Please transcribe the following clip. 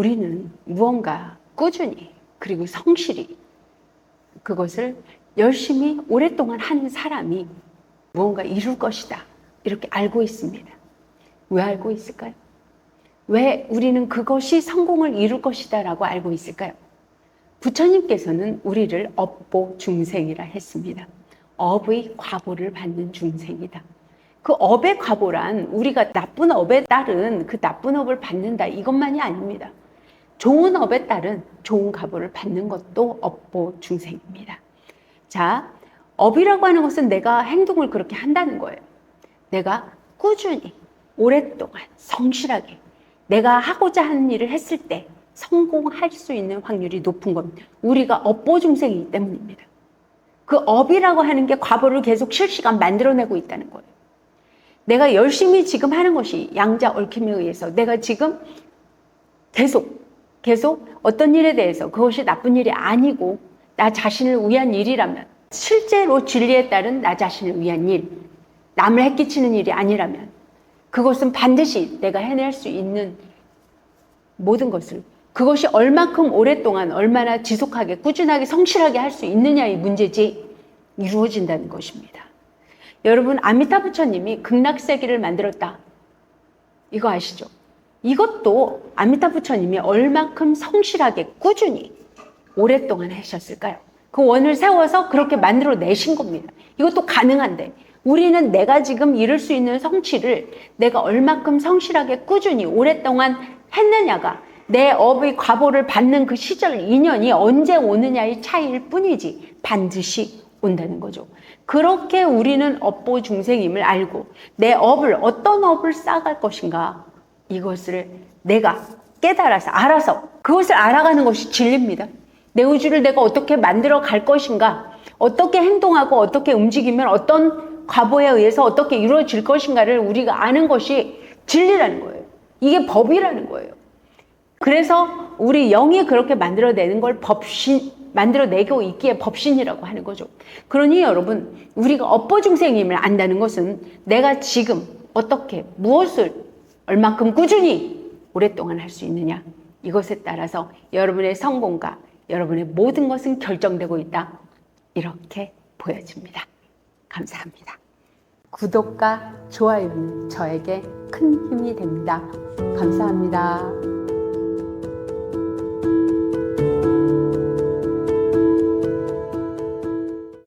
우리는 무언가 꾸준히 그리고 성실히 그것을 열심히 오랫동안 하는 사람이 무언가 이룰 것이다. 이렇게 알고 있습니다. 왜 알고 있을까요? 왜 우리는 그것이 성공을 이룰 것이다 라고 알고 있을까요? 부처님께서는 우리를 업보 중생이라 했습니다. 업의 과보를 받는 중생이다. 그 업의 과보란 우리가 나쁜 업에 따른 그 나쁜 업을 받는다 이것만이 아닙니다. 좋은 업에 따른 좋은 과보를 받는 것도 업보 중생입니다. 자, 업이라고 하는 것은 내가 행동을 그렇게 한다는 거예요. 내가 꾸준히 오랫동안 성실하게 내가 하고자 하는 일을 했을 때 성공할 수 있는 확률이 높은 겁니다. 우리가 업보 중생이기 때문입니다. 그 업이라고 하는 게 과보를 계속 실시간 만들어내고 있다는 거예요. 내가 열심히 지금 하는 것이 양자 얽힘에 의해서 내가 지금 계속 계속 어떤 일에 대해서 그것이 나쁜 일이 아니고 나 자신을 위한 일이라면 실제로 진리에 따른 나 자신을 위한 일, 남을 해끼치는 일이 아니라면 그것은 반드시 내가 해낼 수 있는 모든 것을 그것이 얼마큼 오랫동안 얼마나 지속하게 꾸준하게 성실하게 할 수 있느냐의 문제지 이루어진다는 것입니다. 여러분 아미타 부처님이 극락세계를 만들었다. 이거 아시죠? 이것도 아미타 부처님이 얼만큼 성실하게 꾸준히 오랫동안 하셨을까요? 그 원을 세워서 그렇게 만들어 내신 겁니다. 이것도 가능한데 우리는 내가 지금 이룰 수 있는 성취를 내가 얼만큼 성실하게 꾸준히 오랫동안 했느냐가 내 업의 과보를 받는 그 시절 인연이 언제 오느냐의 차이일 뿐이지 반드시 온다는 거죠. 그렇게 우리는 업보 중생임을 알고 내 업을 어떤 업을 쌓아갈 것인가 이것을 내가 깨달아서 알아서 그것을 알아가는 것이 진리입니다. 내 우주를 내가 어떻게 만들어 갈 것인가 어떻게 행동하고 어떻게 움직이면 어떤 과보에 의해서 어떻게 이루어질 것인가를 우리가 아는 것이 진리라는 거예요. 이게 법이라는 거예요. 그래서 우리 영이 그렇게 만들어내는 걸 법신, 만들어내고 있기에 법신이라고 하는 거죠. 그러니 여러분, 우리가 업보중생임을 안다는 것은 내가 지금 어떻게, 무엇을 얼만큼 꾸준히 오랫동안 할 수 있느냐. 이것에 따라서 여러분의 성공과 여러분의 모든 것은 결정되고 있다. 이렇게 보여집니다. 감사합니다. 구독과 좋아요는 저에게 큰 힘이 됩니다. 감사합니다.